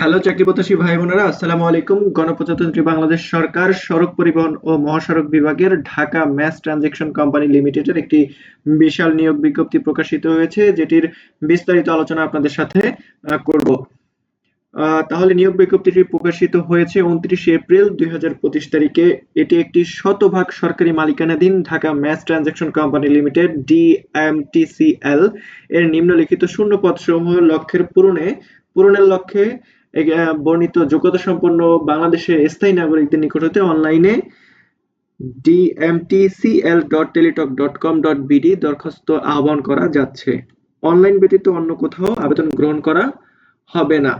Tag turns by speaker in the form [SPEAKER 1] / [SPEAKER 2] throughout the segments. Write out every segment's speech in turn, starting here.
[SPEAKER 1] Hello চাকরি ভাই বোনেরা আসসালামু আলাইকুম। গণপ্রজাতন্ত্রী বাংলাদেশ সরকার, সড়ক পরিবহন ও মহাসড়ক বিভাগের ঢাকা ম্যাস ট্রানজেকশন কোম্পানি লিমিটেডের একটি বিশাল নিয়োগ বিজ্ঞপ্তি প্রকাশিত হয়েছে, যেটির বিস্তারিত আলোচনা আপনাদের সাথে করব। তাহলে নিয়োগ বিজ্ঞপ্তিটি প্রকাশিত হয়েছে উনত্রিশে এপ্রিল দুই হাজার পঁচিশ তারিখে। এটি একটি শতভাগ সরকারি মালিকানাধীন Dhaka mass transaction company limited, DMTCL. এর নিম্নলিখিত শূন্য পদ সমূহ লক্ষ্যের পূরণে, পূরণের লক্ষ্যে বর্ণিত যোগ্যতা সম্পন্ন বাংলাদেশের স্থায়ী নাগরিকদের নিকট হতে অনলাইনে dmtcl.teletalk.com.bd দরখাস্ত আহ্বান করা যাচ্ছে। অনলাইন ব্যতীত অন্য কোথাও আবেদন গ্রহণ করা হবে না।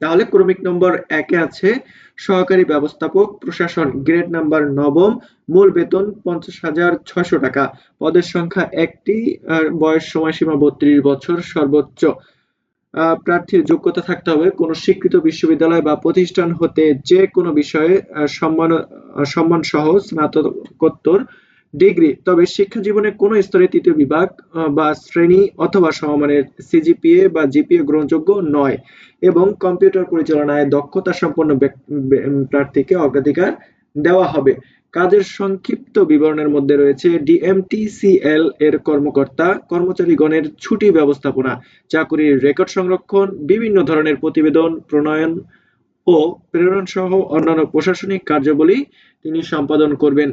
[SPEAKER 1] তাহলে ক্রমিক নম্বর একে আছে, সহকারী ব্যবস্থাপক, প্রশাসন, গ্রেড নাম্বার নবম, মূল বেতন পঞ্চাশ হাজার ছয়শো টাকা। পদের সংখ্যা একটি বয়স সময়সীমা বত্রিশ বছর সর্বোচ্চ। প্রার্থীর যোগ্যতা থাকতে হবে। কোনো স্বীকৃত বিশ্ববিদ্যালয় বা প্রতিষ্ঠান হতে যে কোনো বিষয়ে সম্মান সহ স্নাতকোত্তর ডিগ্রি। তবে শিক্ষা জীবনে কোনো স্তরে তৃতীয় বিভাগ বা শ্রেণি অথবা সমমানের সিজিপিএ বা জিপিএ গ্রহণযোগ্য নয় এবং কম্পিউটার পরিচালনায় দক্ষতা সম্পন্ন প্রার্থীকে অগ্রাধিকার দেওয়া হবে। কাজের সংক্ষিপ্ত বিবরণের মধ্যে রয়েছে ডিএমটিসিএল এর কর্মকর্তা, কর্মচারীগণের ছুটি ব্যবস্থাপনা, চাকুরির রেকর্ড সংরক্ষণ, বিভিন্ন ধরনের প্রতিবেদন, প্রণয়ন ও প্রেরণ সহ অন্যান্য প্রশাসনিক কার্যাবলী তিনি সম্পাদন করবেন।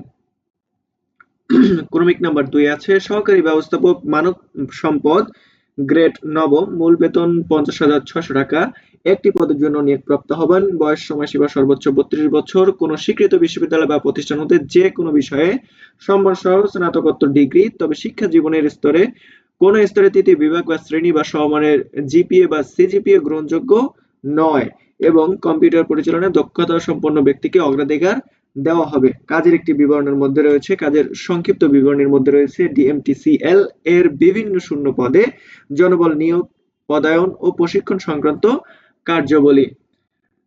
[SPEAKER 1] ক্রমিক নাম্বার দুই আছে, সহকারী ব্যবস্থাপক মানব সম্পদ, গ্রেড নবম, মূল বেতন পঞ্চাশ হাজার ছশো টাকা একটি পদের জন্য নিয়োগপ্রাপ্ত হবেন। বয়স, সময়সীমা সর্বোচ্চ বত্রিশ বছর। কোন স্বীকৃত বিশ্ববিদ্যালয় বা প্রতিষ্ঠান হতে যে কোনো বিষয়ে সম্মান সহ স্নাতকোত্তর ডিগ্রি, তবে শিক্ষা জীবনের স্তরে কোন স্তরে তৃতীয় বিভাগ বা শ্রেণি বা সমমানের জিপিএ বা সিজিপিএ গ্রহণযোগ্য নয় এবং কম্পিউটার পরিচালনায় দক্ষতা সম্পন্ন ব্যক্তিকে অগ্রাধিকার দেওয়া হবে। কাজের একটি বিবরণের মধ্যে রয়েছে, কাজের সংক্ষিপ্ত বিবরণের মধ্যে রয়েছে ডিএমটিসিএল এর বিভিন্ন শূন্য পদে জনবল নিয়োগ, পদায়ন ও প্রশিক্ষণ সংক্রান্ত কার্যাবলী।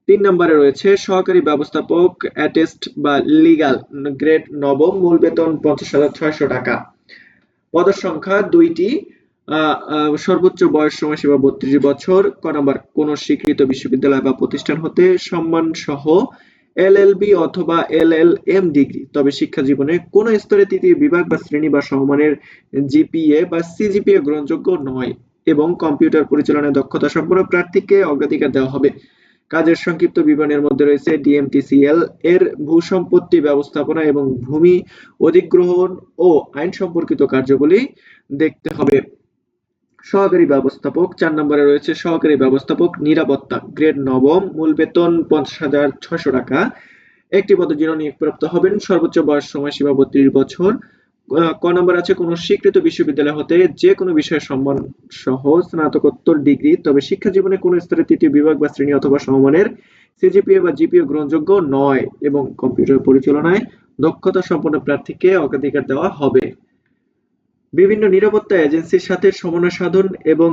[SPEAKER 1] তিন নম্বরে রয়েছে, সহকারী ব্যবস্থাপক, অ্যাটেস্ট বা লিগাল গ্রেড নবম, মূল বেতন পঞ্চাশ হাজার ছয়শো টাকা। পদের সংখ্যা দুইটি সর্বোচ্চ বয়স সময়সীমা বত্রিশ বছর, ক নম্বর, কোন স্বীকৃত বিশ্ববিদ্যালয় বা প্রতিষ্ঠান হতে সম্মান সহ এলএলবি অথবা এলএলএম ডিগ্রি। তবে শিক্ষা জীবনে কোন স্তরে তৃতীয় বিভাগ বা শ্রেণি বা সমমানের জিপিএ বা সিজিপিএ গ্রহণযোগ্য নয়। এবং কম্পিউটার পরিচালনায় দক্ষতা সম্পন্ন প্রার্থীকে অগ্রাধিকার দেওয়া হবে। কাজের সংক্ষিপ্ত বিবরণের মধ্যে রয়েছে ডিএমটিসিএল এর ভূসম্পত্তি ব্যবস্থাপনা এবং ভূমি অধিগ্রহণ ও আইন সম্পর্কিত কার্যগুলি দেখতে হবে। সহকারী ব্যবস্থাপক, চার নম্বরে রয়েছে সহকারী ব্যবস্থাপক, নিরাপত্তা, গ্রেড নবম, মূল বেতন পঞ্চাশ হাজার ছশো টাকা। একটি পদের জন্য নিয়োগপ্রাপ্ত হবেন, সর্বোচ্চ বয়স সময়সীমা বত্রিশ বছর। ক নম্বর আছে, কোন স্বীকৃত বিশ্ববিদ্যালয় হতে যে কোনো বিষয়ে সম্মান সহ স্নাতকোত্তর ডিগ্রি, তবে শিক্ষা জীবনে কোন স্তরে তৃতীয় বিভাগ বা শ্রেণি অথবা সমমানের সিজিপিএ বা জিপিএ গ্রহণযোগ্য নয় এবং কম্পিউটার পরিচালনায় দক্ষতা সম্পন্ন প্রার্থীকে অগ্রাধিকার দেওয়া হবে। বিভিন্ন নিরাপত্তা এজেন্সির সাথে সমন্বয় সাধন এবং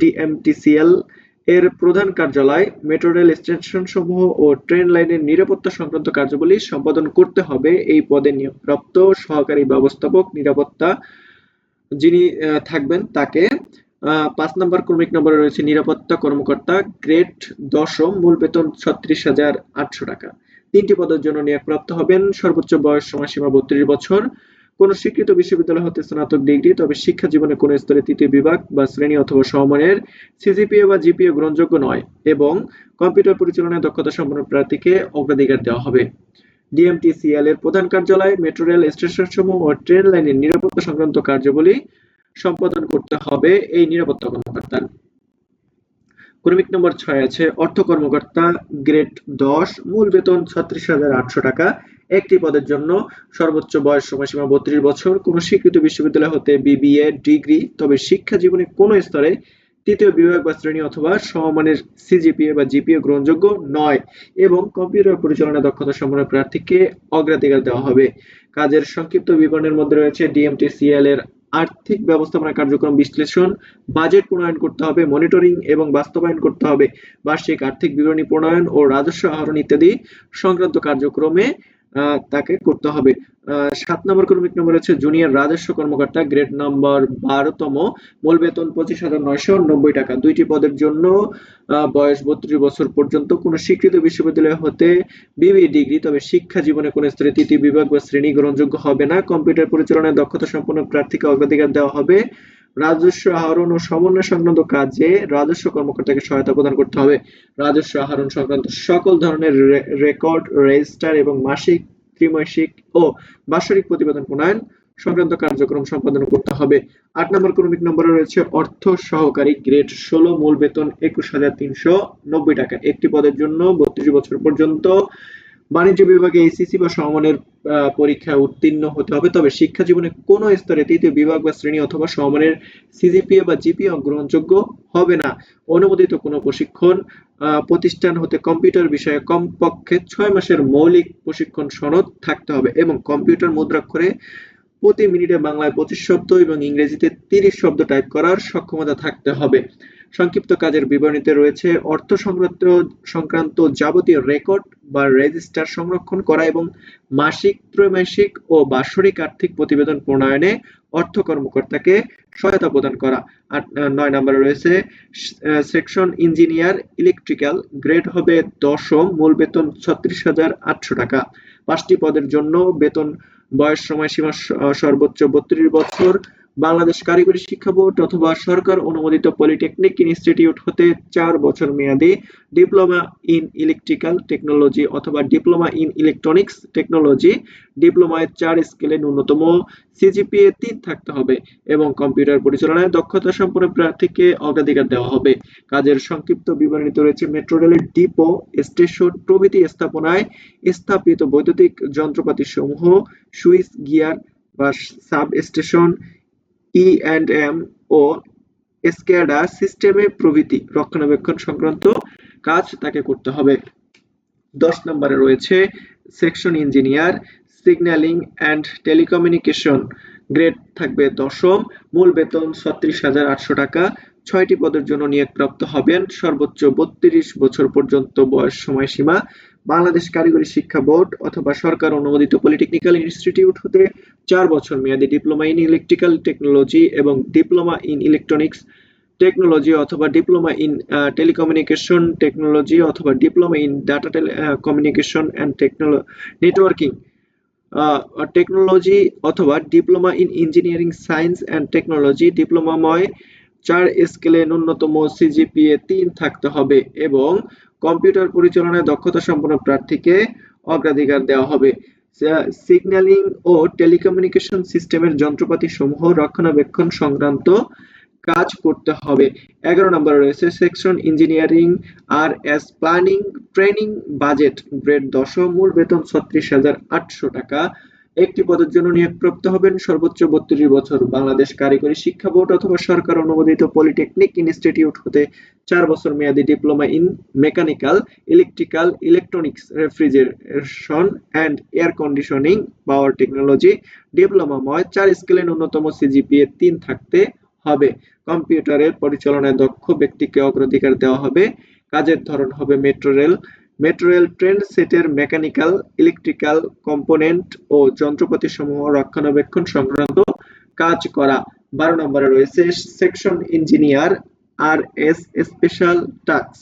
[SPEAKER 1] ডিএমটিসিএল এর প্রধান কার্যালয়, মেট্রো রেল স্টেশনসমূহ ও ট্রেন লাইনের নিরাপত্তা সংক্রান্ত কার্যাবলী সম্পাদন করতে হবে এই পদে নিয়োগপ্রাপ্ত সহকারী ব্যবস্থাপক নিরাপত্তা যিনি থাকবেন তাকে। পাঁচ নম্বর ক্রমিক নম্বরে রয়েছে নিরাপত্তা কর্মকর্তা, গ্রেড দশম, মূল বেতন ছত্রিশ হাজার আটশো টাকা। তিনটি পদের জন্য নিয়োগপ্রাপ্ত হবেন সর্বোচ্চ বয়স সময়সীমা বত্রিশ বছর। কোন স্বীকৃত বিশ্ববিদ্যালয় হতে স্নাতক ডিগ্রি, তবে শিক্ষা জীবনে কোন স্তরে তৃতীয় বিভাগ বা শ্রেণি অথবা সমমানের সিজিপিএ বা জিপিএ গ্রহণযোগ্য নয় এবং কম্পিউটার পরিচালনায় দক্ষতা সম্পন্ন প্রার্থীকে অগ্রাধিকার দেওয়া হবে। ডিএমটিসিএল এর প্রধান কার্যালয়, মেট্রো রেল স্টেশনসমূহ ও ট্রেন লাইনের নিরাপত্তা সংক্রান্ত কার্যাবলী সম্পাদন করতে হবে এই নিরাপত্তা কর্মকর্তার। ক্রমিক নম্বর ছয় আছে, অর্থ কর্মকর্তা, গ্রেড দশ, মূল বেতন ছত্রিশ হাজার আটশো টাকা একটি পদের জন্য সর্বোচ্চ বয়স সময়সীমা বত্রিশ বছর। কোন স্বীকৃত বিশ্ববিদ্যালয় হতে বিবিএ ডিগ্রি, তবে শিক্ষা জীবনে কোন স্তরে তৃতীয় বিভাগ বা শ্রেণি অথবা সমমানের সিজিপিএ বা জিপিএ গ্রহণযোগ্য নয় এবং কম্পিউটার পরিচালনা দক্ষতা সম্পন্ন প্রার্থীকে অগ্রাধিকার দেওয়া হবে। কাজের সংক্ষিপ্ত বিবরণের মধ্যে রয়েছে ডিএমটিসিএল এর আর্থিক ব্যবস্থাপনা কার্যক্রম বিশ্লেষণ, বাজেট প্রণয়ন করতে হবে, মনিটরিং এবং বাস্তবায়ন করতে হবে, বার্ষিক আর্থিক বিবরণী প্রণয়ন ও রাজস্ব আহরণ ইত্যাদি সংক্রান্ত কার্যক্রমে তাকে করতে হবে। সাত নম্বর কর্মিক নম্বর হচ্ছে জুনিয়র রাজস্ব কর্মকর্তা, গ্রেড নম্বর বারোতম, মূল বেতন পঁচিশ হাজার নয়শো নব্বই টাকা। দুইটি পদের জন্য বয়স বত্রিশ বছর পর্যন্ত কোনো স্বীকৃত বিশ্ববিদ্যালয় হতে বিবি ডিগ্রি, তবে শিক্ষা জীবনে কোনো স্তরে, তৃতীয় বিভাগ বা শ্রেণি গ্রহণযোগ্য হবে না। কম্পিউটার পরিচালনায় দক্ষতা সম্পন্ন প্রার্থীকে অগ্রাধিকার দেওয়া হবে। রাজস্ব আহরণ ও সমন্বয় সংক্রান্ত কাজে রাজস্ব কর্মকর্তাকে সহায়তা প্রদান করতে হবে। রাজস্ব আহরণ সংক্রান্ত সকল ধরনের রেকর্ড, রেজিস্টার এবং মাসিক, ত্রিমাসিক ও বাৎসরিক প্রতিবেদন প্রণয়ন সংক্রান্ত কার্যক্রম সম্পাদন করতে হবে। আট নম্বর ক্রমিক নম্বরে রয়েছে অর্থ সহকারী গ্রেড ষোলো, মূল বেতন একুশ হাজার তিনশো নব্বই টাকা। একটি পদের জন্য বত্রিশ বছর পর্যন্ত বাণিজ্য বিভাগে এইচএসসি বা সমমানের আহ, পরীক্ষায় উত্তীর্ণ হতে হবে। তবে শিক্ষা জীবনে কোনো স্তরে তৃতীয় বিভাগ বা শ্রেণি অথবা সমমানের সিজিপিএ বা জিপিএ গ্রহণযোগ্য হবে না। অনুমোদিত কোনো প্রশিক্ষণ প্রতিষ্ঠান হতে কম্পিউটার বিষয়ে কমপক্ষে ছয় মাসের মৌলিক প্রশিক্ষণ সনদ থাকতে হবে এবং কম্পিউটার মুদ্রাক্ষরে প্রতি মিনিটে বাংলায় পঁচিশ শব্দ এবং ইংরেজিতে তিরিশ শব্দ টাইপ করার সক্ষমতা থাকতে হবে। সংক্ষিপ্ত কাজের বিবরণীতে রয়েছে অর্থ সংক্রান্ত সংক্রান্ত যাবতীয় রেকর্ড বা রেজিস্টার সংরক্ষণ করা এবং মাসিক ত্রৈমাসিক ও বাৎসরিক আর্থিক প্রতিবেদন প্রণয়নে অর্থ কর্মকর্তাকে সহায়তা প্রদান করা। আহ, নয় নম্বরে রয়েছে সেকশন ইঞ্জিনিয়ার ইলেকট্রিক্যাল গ্রেড হবে দশম মূল বেতন ছত্রিশ হাজার আটশো টাকা। পাঁচটি পদের জন্য বেতন বয়স সময়সীমা সর্বোচ্চ বত্রিশ বছর বাংলাদেশ কারিগরি শিক্ষা বোর্ড অথবা সরকার অনুমোদিত পলিটেকনিক ইনস্টিটিউট হতে চার বছর মেয়াদী ডিপ্লোমা ইন ইলেকট্রিক্যাল টেকনোলজি অথবা ডিপ্লোমা ইন ইলেকট্রনিক্স টেকনোলজি ডিপ্লোমায় চার স্কেলে ন্যূনতম সিজিপিএ তিন থাকতে হবে এবং কম্পিউটার পরিচালনায় দক্ষতা সম্পন্ন প্রার্থীকে অগ্রাধিকার দেওয়া হবে। কাজের সংক্ষিপ্ত বিবরণীতে রয়েছে মেট্রো রেলের ডিপো স্টেশন প্রভৃতি স্থাপনায় স্থাপিত বৈদ্যুতিক যন্ত্রপাতি সমূহ সুইচ গিয়ার বা sub station E and M O SCADA সিস্টেমে প্রভৃতি রক্ষণাবেক্ষণ সংক্রান্ত কাজ তাকে করতে হবে। দশ নম্বরে রয়েছে section engineer, signalling and telecommunication. Grade থাকবে দশম। মূল বেতন ছত্রিশ হাজার আটশো টাকা। ছয়টি পদের জন্য নিয়োগপ্রাপ্ত হবেন সর্বোচ্চ বত্রিশ বছর পর্যন্ত বয়স সময়সীমা। বাংলাদেশ কারিগরি শিক্ষা বোর্ড অথবা সরকার অনুমোদিত পলিটেকনিক্যাল ইনস্টিটিউট হতে চার বছর মেয়াদী ডিপ্লোমা ইন ইলেকট্রিক্যাল টেকনোলজি এবং ডিপ্লোমা ইন ইলেকট্রনিক্স টেকনোলজি অথবা ডিপ্লোমা ইন টেলিকমিউনিকেশন টেকনোলজি অথবা diploma in data communication and technology, networking. Technology অথবা diploma in engineering science and technology ডিপ্লোমাময় চার স্কেলে ন্যূনতম সিজিপিএ তিন থাকতে হবে এবং কম্পিউটার পরিচালনায় দক্ষতা সম্পন্ন প্রার্থীকে অগ্রাধিকার দেওয়া হবে। সিগন্যালিং ও টেলিকমিউনিকেশন সিস্টেমের যন্ত্রপাতি সমূহ রক্ষণাবেক্ষণ সংক্রান্ত কাজ করতে হবে। এগারো নম্বরে রয়েছে section engineering R S planning, training budget. Grade দশম, মূল বেতন ছত্রিশ হাজার আটশো টাকা। একটি পদের জন্য নিয়োগপ্রাপ্ত হবেন সর্বোচ্চ বত্রিশ বছর বাংলাদেশ কারিগরি শিক্ষা বোর্ড অথবা সরকার অনুমোদিত পলিটেকনিক ইনস্টিটিউট হতে চার বছর মেয়াদী diploma in mechanical, electrical, electronics, refrigeration and air conditioning, power technology, ডিপ্লোমাময়, চার স্কেলে ন্যূনতম সিজিপিএ তিন থাকতে হবে। কম্পিউটারের পরিচালনায় দক্ষ ব্যক্তিকে অগ্রাধিকার দেওয়া হবে। কাজের ধরন হবে metro rail metro rail train সেটের মেকানিক্যাল, ইলেকট্রিক্যাল কম্পোনেন্ট ও যন্ত্রপাতি সমূহ রক্ষণাবেক্ষণ সংক্রান্ত কাজ করা। বারো নম্বরে রয়েছে section engineer, R S special task.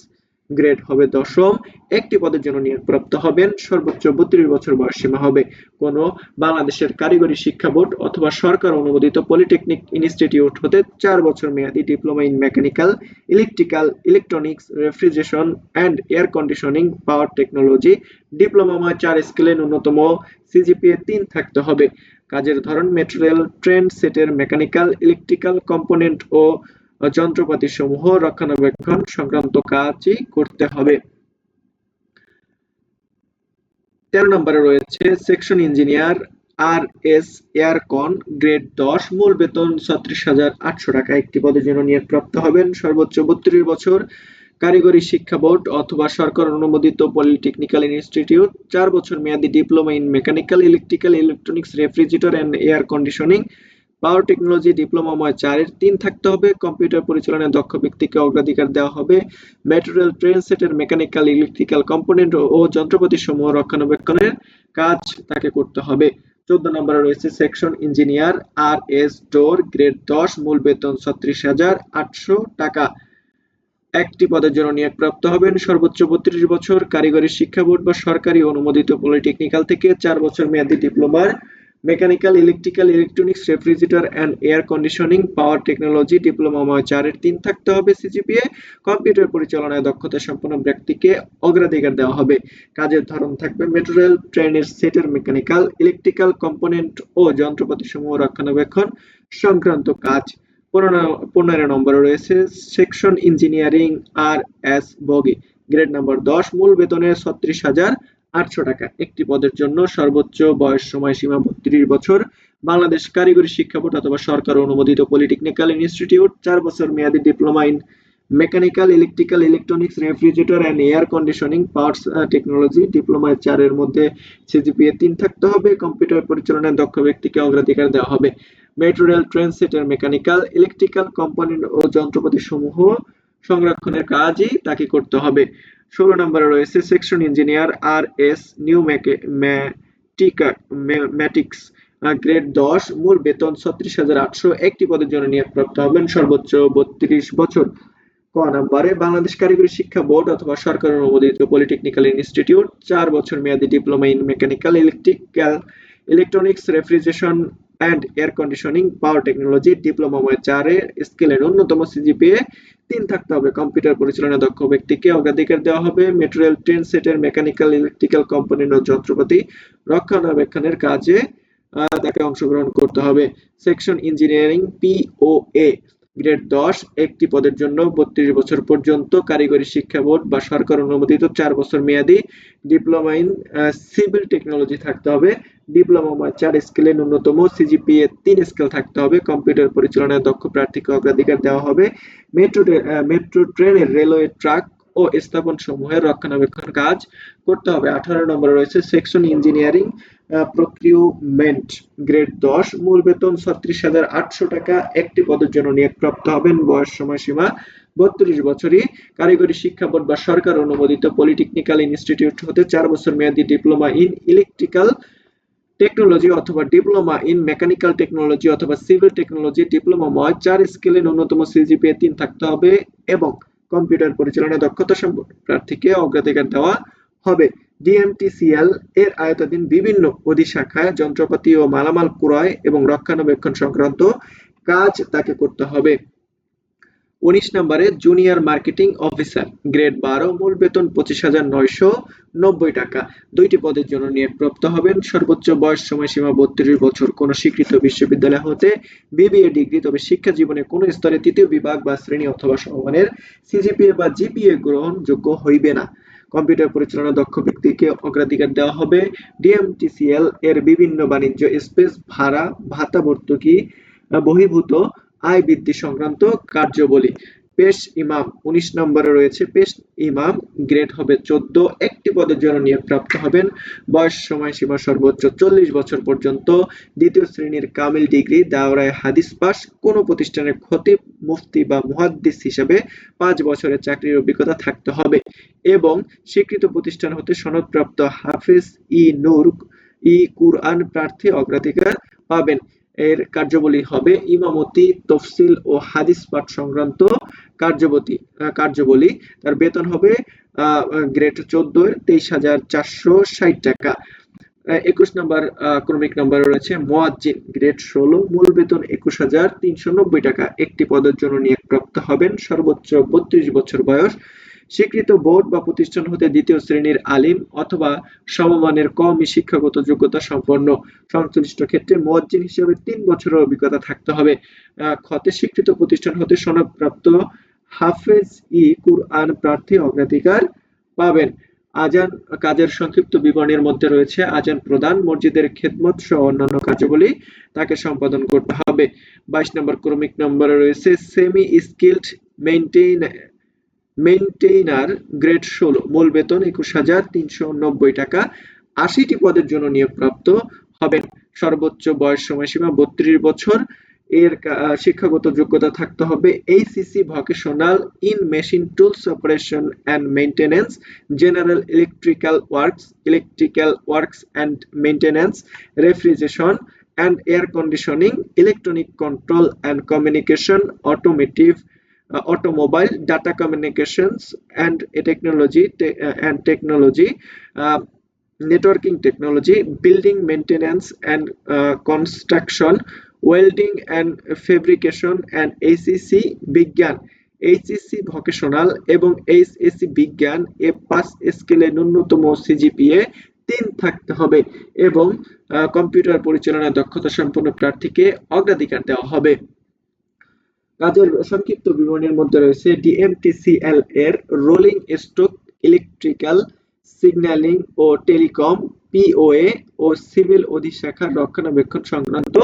[SPEAKER 1] Grade হবে দশম। একটি পদের জন্য নিয়োগপ্রাপ্ত হবেন। সর্বোচ্চ বত্রিশ বছর বয়স সীমা হবে কোন বাংলাদেশের কারিগরি শিক্ষা বোর্ড অথবা সরকার অনুমোদিত পলিটেকনিক ইনস্টিটিউট হতে চার বছর মেয়াদী diploma in mechanical, electrical, electronics, refrigeration and air conditioning, power technology. Diploma চার স্কেলে ন্যূনতম সিজিপিএ তিন থাকতে হবে। কাজের ধরন, মেটেরিয়াল ট্রেন সেটের মেকানিক্যাল, ইলেকট্রিক্যাল কম্পোনেন্ট ও যন্ত্রপাতি সমূহ রক্ষণাবেক্ষণ সংক্রান্ত কাজই করতে হবে। তেরো নম্বরে রয়েছে section engineer R S aircon grade দশ। মূল বেতন ছত্রিশ হাজার আটশো টাকা। একটি পদের জন্য নিয়োগ প্রাপ্ত হবেন সর্বোচ্চ বত্রিশ বছর কারিগরি শিক্ষা বোর্ড অথবা সরকার অনুমোদিত পলিটেকনিক্যাল ইনস্টিটিউট। চার বছর মেয়াদী diploma in mechanical, electrical, electronics, refrigerator, and air conditioning. Power technology ডিপ্লোমাময় চারের তিন থাকতে হবে। কম্পিউটার পরিচালনায় দক্ষ ব্যক্তিকে অগ্রাধিকার দেওয়া হবে। মেটেরিয়াল ট্রেন সেটের মেকানিক্যাল, ইলেকট্রিক্যাল কম্পোনেন্ট ও যন্ত্রপাতি সমূহ রক্ষণাবেক্ষণের কাজ তাকে করতে হবে। চোদ্দ নম্বরে রয়েছে section engineer R S door, grade দশ, মূল বেতন ছত্রিশ হাজার আটশো টাকা। একটি পদের জন্য নিয়োগপ্রাপ্ত হবেন সর্বোচ্চ বত্রিশ বছর কারিগরি শিক্ষা বোর্ড বা সরকারি অনুমোদিত পলিটেকনিক্যাল থেকে চার বছর মেয়াদী ডিপ্লোমার mechanical electrical electronics refrigerator and air conditioning power technology ডিপ্লোমাময় চারের তিন থাকতে হবে সিজিপিএ কম্পিউটার পরিচালনায় দক্ষতা সম্পন্ন ব্যক্তিকে অগ্রাধিকার দেওয়া হবে। কাজের ধরন থাকবে মেটেরিয়াল ট্রেনের সেটের মেকানিক্যাল ইলেকট্রিক্যাল কম্পোনেন্ট ও যন্ত্রপাতি সমূহ রক্ষণাবেক্ষণ সংক্রান্ত কাজ। পনেরো নম্বরে রয়েছে section engineering R S bogie grade নম্বর দশ, মূল বেতনের ছত্রিশ হাজার আটশো টাকা। একটি পদের জন্য সর্বোচ্চ বয়স সময়সীমা বত্রিশ বছর। বাংলাদেশ কারিগরি শিক্ষা বোর্ড অথবা সরকার অনুমোদিত পলিটেকনিক্যাল ইনস্টিটিউট। চার বছর মেয়াদী diploma in mechanical, electrical, electronics, refrigerator and air conditioning power technology. Diploma চারের মধ্যে সিজিপিএ তিন থাকতে হবে। কম্পিউটার পরিচালনায় দক্ষ ব্যক্তিকে অগ্রাধিকার দেওয়া হবে। মেট্রো রেল, ট্রেন, সেটের মেকানিক্যাল, ইলেকট্রিক্যাল কম্পোনেন্ট ও যন্ত্রপাতি সমূহ সংরক্ষণের কাজই তাকে করতে হবে। ষোলো নম্বরে রয়েছে section engineer R S pneumatics grade দশ। মূল বেতন ছত্রিশ হাজার আটশো। একটি পদের জন্য নিয়োগপ্রাপ্ত হবেন সর্বোচ্চ বত্রিশ বছর। ক নম্বরে বাংলাদেশ কারিগরি শিক্ষা বোর্ড অথবা সরকার অনুমোদিত পলিটেকনিক্যাল ইনস্টিটিউট। চার বছর মেয়াদী diploma in mechanical electrical electronics refrigeration and air conditioning, power technology, diploma চারে, স্কেলের অন্যতম সিজিপিএ তিন থাকতে হবে। কম্পিউটার পরিচালনা দক্ষ ব্যক্তিকে অগ্রাধিকার দেওয়া হবে। মেটেরিয়াল ট্রেন সেটের মেকানিক্যাল, ইলেকট্রিক্যাল কম্পোনেন্ট ও যন্ত্রপাতি রক্ষণাবেক্ষণের কাজে তাকে অংশগ্রহণ করতে হবে। সেকশন ইঞ্জিনিয়ারিং পিওএ গ্রেড দশ, একটি পদের জন্য বত্রিশ বছর পর্যন্ত কারিগরি শিক্ষা বোর্ড বা সরকার অনুমোদিত চার বছর মেয়াদি ডিপ্লোমা ইন সিভিল টেকনোলজি থাকতে হবে। ডিপ্লোমা চার স্কেলে ন্যূনতম সিজিপিএ তিন স্কেল থাকতে হবে। কম্পিউটার পরিচালনায় দক্ষ প্রার্থীকে অগ্রাধিকার দেওয়া হবে। মেট্রো মেট্রো ট্রেনের রেলওয়ে ট্রাক ও স্থাপন সমূহের রক্ষণাবেক্ষণ কাজ করতে হবে। আঠারো নম্বরে রয়েছে সেকশন ইঞ্জিনিয়ারিং প্রক্রিউমেন্ট গ্রেড দশ। মূল বেতন ছত্রিশ হাজার আটশো টাকা। একটি পদের জন্য নিয়োগপ্রাপ্ত হবেন। বয়স সময়সীমা বত্রিশ বছরই। কারিগরি শিক্ষা বোর্ড বা সরকার অনুমোদিত পলিটেকনিক্যাল ইনস্টিটিউট হতে চার বছর মেয়াদী ডিপ্লোমা ইন ইলেকট্রিক্যাল টেকনোলজি অথবা ডিপ্লোমা ইন মেকানিক্যাল টেকনোলজি অথবা সিভিল টেকনোলজি ডিপ্লোমা ময় চার স্কেলে ন্যূনতম সিজিপিএ তিন থাকতে হবে এবং কম্পিউটার পরিচালনায় দক্ষতা সম্পন্ন প্রার্থীকে অগ্রাধিকার দেওয়া হবে। ডিএমটিসিএল এর আয়তাধীন বিভিন্ন অধিশাখায় যন্ত্রপাতি ও মালামাল ক্রয় এবং রক্ষণাবেক্ষণ সংক্রান্ত কাজ তাকে করতে হবে। উনিশ নম্বরে জুনিয়র মার্কেটিং অফিসার, গ্রেড বারো, মূল বেতন পঁচিশ হাজার নয়শো নব্বই টাকা। দুইটি পদের জন্য নিয়োগপ্রাপ্ত হবেন। সর্বোচ্চ বয়স সময়সীমা বত্রিশ বছর। কোন স্বীকৃত বিশ্ববিদ্যালয় হতে বিবিএ ডিগ্রি, তবে শিক্ষা জীবনে কোন স্তরে তৃতীয় বিভাগ বা শ্রেণি অথবা সমমানের সিজিপিএ বা জিপিএ গ্রহণযোগ্য হইবে না। কম্পিউটার পরিচালনা দক্ষ ব্যক্তিকে অগ্রাধিকার দেওয়া হবে। ডিএমটিসিএল এর বিভিন্ন বাণিজ্য স্পেস, ভাড়া, ভাতা ভর্তুকি, বহির্ভূত আয় বৃদ্ধি সংক্রান্ত কার্যাবলী। পেশ ইমাম উনিশ নম্বরে রয়েছে, পেশ ইমাম গ্রেড হবে চোদ্দ, একটি পদের জন্য নিয়োগ প্রাপ্ত হবেন। বয়স সময়সীমা সর্বোচ্চ চল্লিশ বছর পর্যন্ত। দ্বিতীয় শ্রেণির কামিল ডিগ্রি, দাওরায় হাদিস পাস, কোন প্রতিষ্ঠানের খতিব, মুফতি বা মুহাদ্দিস হিসেবে পাঁচ বছরের চাকরির অভিজ্ঞতা থাকতে হবে। এবং স্বীকৃত প্রতিষ্ঠান হতে সনদপ্রাপ্ত হাফিজ ই নূর ই কুরআন প্রার্থী অগ্রাধিকার পাবেন। এর কার্যাবলী হবে ইমামতি, তফসিল ও হাদিস পাঠ সংক্রান্ত কার্যবতী কার্যবলী। তার বেতন হবে গ্রেড চোদ্দ, তেইশ হাজার চারশো ষাট টাকা। একুশ নম্বর ক্রমিক নাম্বার রয়েছে, মোয়াজ্জিন গ্রেড ষোলো, মূল বেতন একুশ হাজার তিনশো নব্বই টাকা। একটি পদের জন্য নিয়োগপ্রাপ্ত হবেন সর্বোচ্চ বত্রিশ বছর বয়স। স্বীকৃত বোর্ড বা প্রতিষ্ঠান হতে দ্বিতীয় শ্রেণির আলিম অথবা সমমানের কমই শিক্ষাগত যোগ্যতা সম্পন্ন। সংশ্লিষ্ট ক্ষেত্রে মুয়াজ্জিন হিসেবে তিন বছরের অভিজ্ঞতা থাকতে হবে। ক্ষতে স্বীকৃত প্রতিষ্ঠান হতে সনদপ্রাপ্ত হাফেজ ই কুরআন প্রার্থী অগ্রাধিকার পাবেন। আজান কাজের সংক্ষিপ্ত বিবরণের মধ্যে রয়েছে আজান প্রদান, মসজিদের খেদমত সহ অন্যান্য কার্যগুলি তাকে সম্পাদন করতে হবে। বাইশ নম্বর ক্রমিক নম্বরে রয়েছে semi skilled maintain maintainer grade ষোলো, মূল বেতন একুশ হাজার তিনশো নব্বই টাকা। আশিটি পদের জন্য নিয়োগপ্রাপ্ত হবেন সর্বোচ্চ বয়স সময়সীমা বত্রিশ বছর। এর শিক্ষাগত যোগ্যতা থাকতে হবে HSC vocational in machine tools operation and maintenance general electrical works electrical works and maintenance refrigeration and air conditioning electronic control and communication automotive automobile data communications and technology te- uh, and technology uh, networking technology building maintenance and uh, construction welding and fabrication and acc বিজ্ঞান HSC vocational এবং HSC বিজ্ঞান এ পাঁচ স্কেলে ন্যূনতম CGPA তিন থাকতে হবে এবং কম্পিউটার পরিচালনায় দক্ষতা সম্পন্ন প্রার্থীকে অগ্রাধিকার দেওয়া হবে কাজের সংক্ষিপ্ত বিবরণের মধ্যে রয়েছে ডিএমটিসিএল এর রোলিং স্টক ইলেকট্রিক্যাল সিগন্যালিং ও টেলিকম, পিওএ ও সিভিল অধিশাখার রক্ষণাবেক্ষণ সংক্রান্ত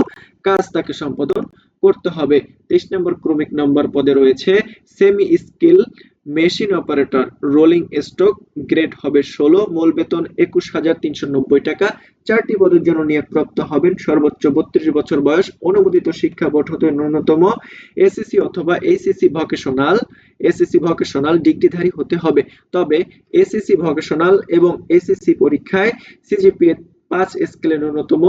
[SPEAKER 1] কাজ তাকে সম্পাদন করতে হবে। তেইশ নম্বর ক্রমিক নম্বর পদে রয়েছে semi skill machine operator rolling stock grade হবে ষোলো, মূল বেতন একুশ হাজার তিনশো নব্বই টাকা। চারটি পদের জন্য নিয়োগপ্রাপ্ত হবেন সর্বোচ্চ বত্রিশ বছর বয়স, অনুমোদিত শিক্ষা বোর্ড হতে ন্যূনতম এসএসসি অথবা এইচএসসি ভোকেশনাল। এসএসসি ভকেশনাল ডিগ্রিধারী হতে হবে। তবে এসএসসি ভকেশনাল এবং এসএসসি পরীক্ষায় সিজিপিএ পাঁচ স্কেলে ন্যূনতম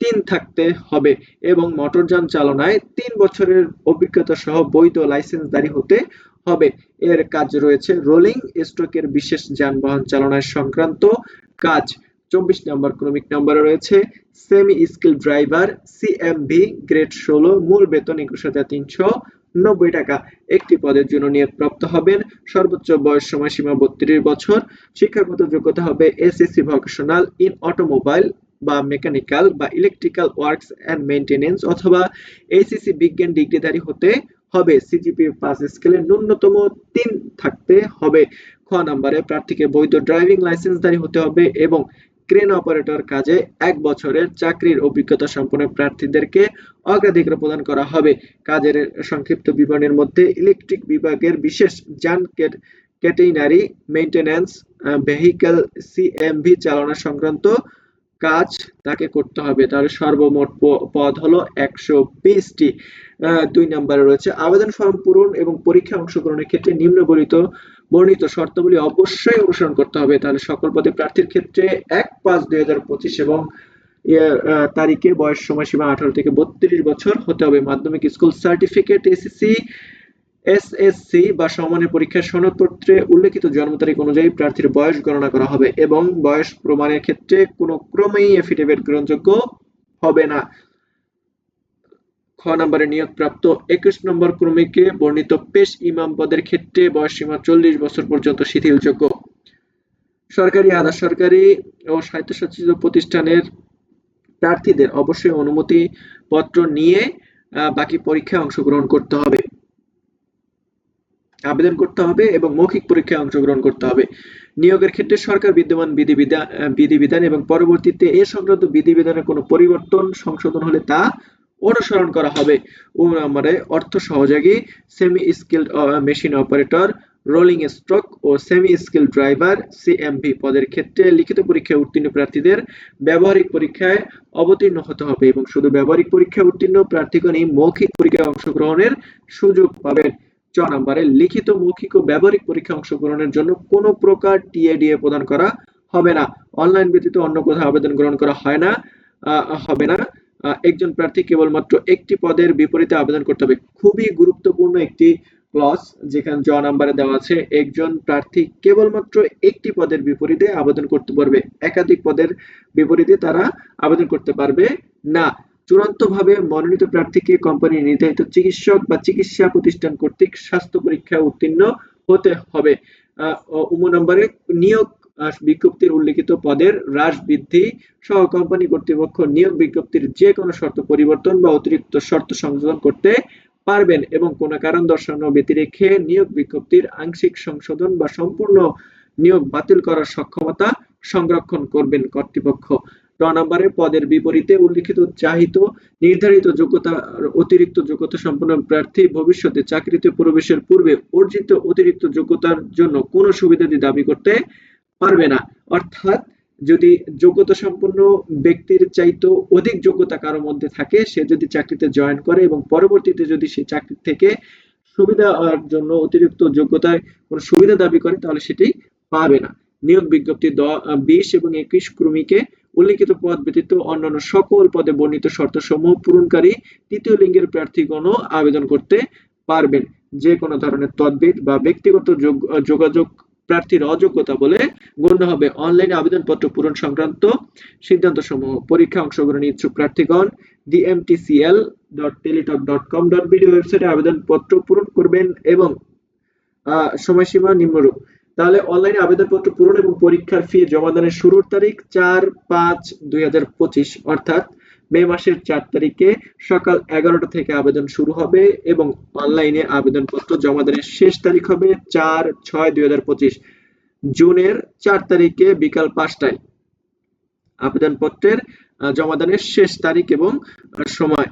[SPEAKER 1] তিন থাকতে হবে এবং মোটরযান চালনায় তিন বছরের অভিজ্ঞতা সহ বৈধ লাইসেন্সধারী হতে হবে। এর কাজ রয়েছে রোলিং স্টকের বিশেষ যানবাহন চালনায় সংক্রান্ত কাজ। চব্বিশ নম্বর ক্রমিক নম্বরে রয়েছে semi skill driver CMV grade ষোলো, মূল বেতন একুশ হাজার তিনশো নব্বই টাকা। একটি পদের জন্য নিয়োগপ্রাপ্ত হবেন সর্বোচ্চ বয়স সময়সীমা বত্রিশ বছর। শিক্ষাগত যোগ্যতা হবে এসএসসি ভোকেশনাল, ইন অটোমোবাইল বা মেকানিক্যাল বা ইলেকট্রিক্যাল ওয়ার্কস অ্যান্ড মেইনটেনেন্স অথবা এইচএসসি বিজ্ঞান ডিগ্রিধারী হতে হবে। সিজিপি পাস স্কেলে ন্যূনতম তিন থাকতে হবে। খ নম্বরে প্রার্থীকে বৈধ ড্রাইভিং লাইসেন্সধারী হতে হবে এবং ক্রেন অপারেটর কাজে এক বছরের চাকরির অভিজ্ঞতা সম্পন্ন প্রার্থীদেরকে অগ্রাধিকার প্রদান করা হবে। কাজের সংক্ষিপ্ত বিবরণের মধ্যে ইলেকট্রিক বিভাগের বিশেষ যান ক্যাটেইনারি মেইনটেনেন্স ভেহিক্যাল সিএমভি চালনা সংক্রান্ত কাজ তাকে করতে হবে। তাহলে সর্বমোট পদ হলো একশো বিশটি। দুই নম্বরে রয়েছে। আবেদন ফর্ম পূরণ এবং পরীক্ষা অংশগ্রহণের ক্ষেত্রে নিম্নবর্ণিত বর্ণিত শর্তাবলী অবশ্যই অনুসরণ করতে হবে। তাহলে সকল পদে প্রার্থীর ক্ষেত্রে এক পাঁচ দুই এবং ইয়ে, তারিখে বয়স সময়সীমা আঠারো থেকে বত্রিশ বছর হতে হবে। মাধ্যমিক স্কুল সার্টিফিকেট এসএসসি এসএসসি বা সমানের পরীক্ষার সনদপত্রে উল্লেখিত জন্ম তারিখ অনুযায়ী প্রার্থীর বয়স গণনা করা হবে এবং বয়স প্রমাণের ক্ষেত্রে কোনো ক্রমেই এফিডেভিট গ্রহণযোগ্য হবে না। খ নম্বরে নিয়োগপ্রাপ্ত একুশ নম্বর ক্রমিকে বর্ণিত পেশ ইমাম পদের ক্ষেত্রে বয়স সীমা চল্লিশ বছর পর্যন্ত শিথিলযোগ্য। সরকারি আধা সরকারি ও স্বায়ত্তশাসিত প্রতিষ্ঠানের প্রার্থীদের অবশ্যই অনুমতি পত্র নিয়ে বাকি পরীক্ষায় অংশগ্রহণ করতে হবে। আবেদন করতে হবে এবং মৌখিক পরীক্ষায় অংশগ্রহণ করতে হবে। নিয়োগের ক্ষেত্রে সরকার বিদ্যমান বিধিবিধান বিধিবিধান এবং পরবর্তীতে এ সংক্রান্ত বিধিবিধানের কোনো পরিবর্তন, সংশোধন হলে তা অনুসরণ করা হবে। ও নম্বরে অর্থ সহযোগী semi skilled machine operator rolling stroke ও সেমি স্কিল ড্রাইভার সিএমভি পদের ক্ষেত্রে লিখিত পরীক্ষায় উত্তীর্ণ প্রার্থীদের ব্যবহারিক পরীক্ষায় অবতীর্ণ হতে হবে এবং শুধু ব্যবহারিক পরীক্ষায় উত্তীর্ণ প্রার্থীগণই মৌখিক পরীক্ষায় অংশগ্রহণের সুযোগ পাবেন। চ নম্বরে লিখিত, মৌখিক ও ব্যবহারিক পরীক্ষা অংশগ্রহণের জন্য কোনো প্রকার টিএডিএ প্রদান করা হবে না। অনলাইন ব্যতীত অন্য কোথাও আবেদন গ্রহণ করা হয় না হবে না। একজন প্রার্থী কেবলমাত্র একটি পদের বিপরীতে আবেদন করতে হবে। খুবই গুরুত্বপূর্ণ একটি ক্লজ যেখানে জ নাম্বারে দেওয়া আছে, একজন প্রার্থী কেবলমাত্র একটি পদের বিপরীতে আবেদন করতে পারবে। একাধিক পদের বিপরীতে তারা আবেদন করতে পারবে না। চূড়ান্তভাবে মনোনীত প্রার্থীকে কোম্পানির নির্ধারিত চিকিৎসক বা চিকিৎসা প্রতিষ্ঠান কর্তৃক স্বাস্থ্য পরীক্ষায় উত্তীর্ণ হতে হবে। উম, নম্বরে নিয়োগ বিজ্ঞপ্তির উল্লেখিত পদের হ্রাস বৃদ্ধি সহ কোম্পানি কর্তৃপক্ষ নিয়োগ বিজ্ঞপ্তির যে কোনো শর্ত পরিবর্তন বা অতিরিক্ত শর্ত সংশোধন করতে পারবেন এবং কোনো কারণ দর্শানো ব্যতিরেখে নিয়োগ বিজ্ঞপ্তির আংশিক সংশোধন বা সম্পূর্ণ নিয়োগ বাতিল করার সক্ষমতা সংরক্ষণ করবেন কর্তৃপক্ষ। ড নম্বরে পদের বিপরীতে উল্লিখিত চাহিত, নির্ধারিত যোগ্যতা, অতিরিক্ত যোগ্যতা সম্পন্ন প্রার্থী ভবিষ্যতে চাকরিতে প্রবেশের পূর্বে অর্জিত অতিরিক্ত যোগ্যতার জন্য কোনো সুবিধাদি দাবি করতে পারবে না। অর্থাৎ যদি যোগ্যতা সম্পন্ন ব্যক্তির চাইতেও অধিক যোগ্যতা কারোর মধ্যে থাকে, সে যদি চাকরিতে জয়েন করে এবং পরবর্তীতে যদি সে চাকরি থেকে সুবিধার জন্য অতিরিক্ত যোগ্যতায় কোনো সুবিধা দাবি করে, তাহলে সেটি পাবে না। নিয়োগ বিজ্ঞপ্তি বিশ এবং একুশ ক্রমিকে উল্লিখিত পদ ব্যতীত অন্যান্য সকল পদে বর্ণিত শর্তসমূহ পূরণকারী তৃতীয় লিঙ্গের প্রার্থীগণও আবেদন করতে পারবেন। যে কোনো ধরনের তদবির বা ব্যক্তিগত যোগাযোগ প্রার্থীর অযোগ্যতা বলে গণ্য হবে অনলাইনে আবেদনপত্র পূরণ সংক্রান্ত সিদ্ধান্ত সমূহ পরীক্ষা অংশগ্রহণ ইচ্ছুক প্রার্থীগণ DMTCL dot Teletalk dot com dot BD ওয়েবসাইটে আবেদনপত্র পূরণ করবেন এবং সময়সীমা নিম্নরূপ। তাহলে অনলাইনে আবেদনপত্র পূরণ এবং পরীক্ষার ফি জমাদানের শুরুর তারিখ চার পাঁচ দুই অর্থাৎ মে মাসের চার তারিখে সকাল এগারোটা থেকে আবেদন শুরু হবে এবং অনলাইনে আবেদনপত্র জমাদানের শেষ তারিখ হবে চার ছয় দুই হাজার পঁচিশ, জুনের চার তারিখে বিকাল পাঁচটায়। আবেদনপত্রের জমা জমাদানের শেষ তারিখ এবং সময়।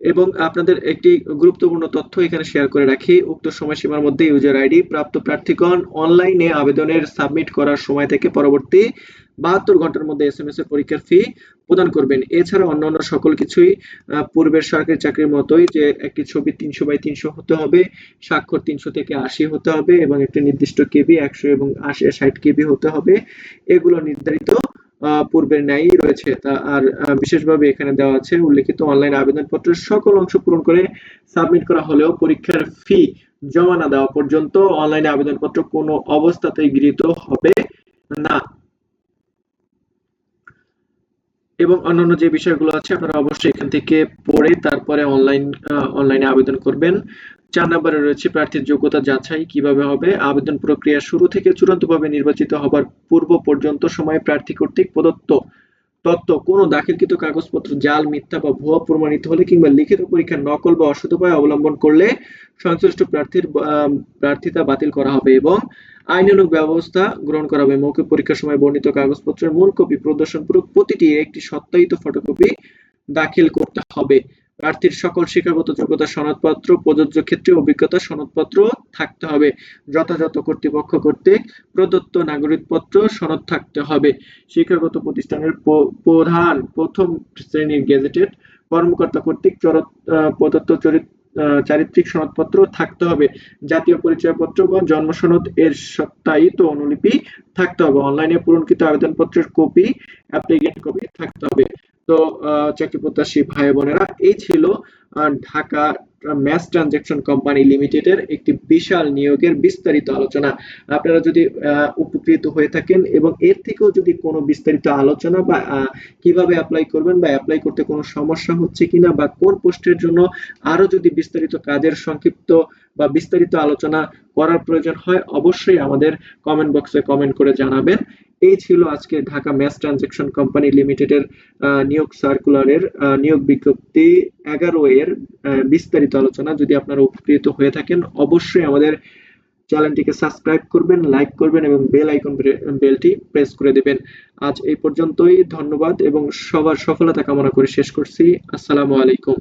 [SPEAKER 1] এবং আপনাদের একটি গুরুত্বপূর্ণ তথ্য এখানে শেয়ার করে রাখি। উক্ত সময়সীমার মধ্যে ইউজার আইডি প্রাপ্ত প্রার্থীগণ অনলাইনে আবেদনের সাবমিট করার সময় থেকে পরবর্তী বাহাত্তর ঘণ্টার মধ্যে এস এম এস এর পরীক্ষার ফি প্রদান করবেন। এছাড়া অন্যান্য সকল কিছুই পূর্বের সরকারি চাকরির মতোই যে একটি ছবি তিনশো বাই তিনশো হতে হবে, স্বাক্ষর তিনশো থেকে আশি হতে হবে এবং একটি নির্দিষ্ট কেবি একশো এবং আশি, ষাট কেবি হতে হবে। এগুলো নির্ধারিত পূর্বের ন্যায়ই রয়েছে। তা আর বিশেষভাবে এখানে দেওয়া আছে উল্লেখিত অনলাইন আবেদনপত্রের সকল অংশ পূরণ করে সাবমিট করা হলেও পরীক্ষার ফি জমা না দেওয়া পর্যন্ত অনলাইনে আবেদনপত্র কোনো অবস্থাতেই গৃহীত হবে না। এবং অন্যান্য যে বিষয়গুলো আছে, আপনারা অবশ্যই এখান থেকে পড়ে তারপরে অনলাইন অনলাইনে আবেদন করবেন। চার নম্বরে রয়েছে প্রার্থীর যোগ্যতা যাচাই কীভাবে হবে। আবেদন প্রক্রিয়া শুরু থেকে চূড়ান্তভাবে নির্বাচিত হবার পূর্ব পর্যন্ত সময় প্রার্থী কর্তৃক প্রদত্ত তত্ত্ব, কোনো দাখিলকৃত কাগজপত্র, জাল, মিথ্যা বা ভুয়া প্রমাণিত হলে কিংবা লিখিত পরীক্ষার নকল বা অসৎ উপায় অবলম্বন করলে সংশ্লিষ্ট প্রার্থীর প্রার্থিতা বাতিল করা হবে এবং আইনানুগ ব্যবস্থা গ্রহণ করা হবে। মৌখিক পরীক্ষার সময় বর্ণিত কাগজপত্রের মূল কপি প্রদর্শনপূর্বক প্রতিটি একটি সত্যায়িত ফটোকপি দাখিল করতে হবে। প্রার্থীর সকল শিক্ষাগত যোগ্যতা সনদপত্র, প্রযোজ্য ক্ষেত্রে অভিজ্ঞতা সনদপত্র থাকতে হবে। যথাযথ কর্তৃপক্ষ কর্তৃক প্রদত্ত নাগরিকপত্র সনদ থাকতে হবে। শিক্ষাগত প্রতিষ্ঠানের প্রধান প্রথম শ্রেণির গেজেটেড কর্মকর্তা কর্তৃক প্রদত্ত চরিত্র চারিত্রিক সনদপত্র থাকতে হবে। জাতীয় পরিচয়পত্র বা জন্ম সনদ এর সত্যায়িত অনুলিপি থাকতে হবে। অনলাইনে পূরণকৃত আবেদনপত্রের কপি অ্যাপ্লিকেন্ট কপি থাকতে হবে। তো চাকরি প্রত্যাশী ভাই বোনেরা, এই ছিল ঢাকা ম্যাস ট্রানজেকশন কোম্পানি লিমিটেডের একটি বিশাল নিয়োগের বিস্তারিত আলোচনা। আপনারা যদি উপকৃত হয়ে থাকেন এবং এর থেকেও যদি কোনো বিস্তারিত আলোচনা বা কীভাবে অ্যাপ্লাই করবেন বা অ্যাপ্লাই করতে কোনো সমস্যা হচ্ছে কিনা বা কোন পোস্টের জন্য আরও যদি বিস্তারিত কাজের সংক্ষিপ্ত বা বিস্তারিত আলোচনা করার প্রয়োজন হয়, অবশ্যই আমাদের কমেন্ট বক্সে কমেন্ট করে জানাবেন। এই ছিল আজকে ঢাকা ম্যাস ট্রানজেকশন কোম্পানি লিমিটেডের নিয়োগ সার্কুলারের নিয়োগ বিজ্ঞপ্তি এগারো এর বিস্তারিত আলোচনা। যদি আপনারা উপকৃত হয়ে থাকেন, অবশ্যই আমাদের চ্যানেলটিকে সাবস্ক্রাইব করবেন লাইক করবেন এবং বেল আইকন বেলটি প্রেস করে দেবেন। আজ এই পর্যন্তই, ধন্যবাদ এবং সবার সফলতা কামনা করে শেষ করছি। আসসালামু আলাইকুম।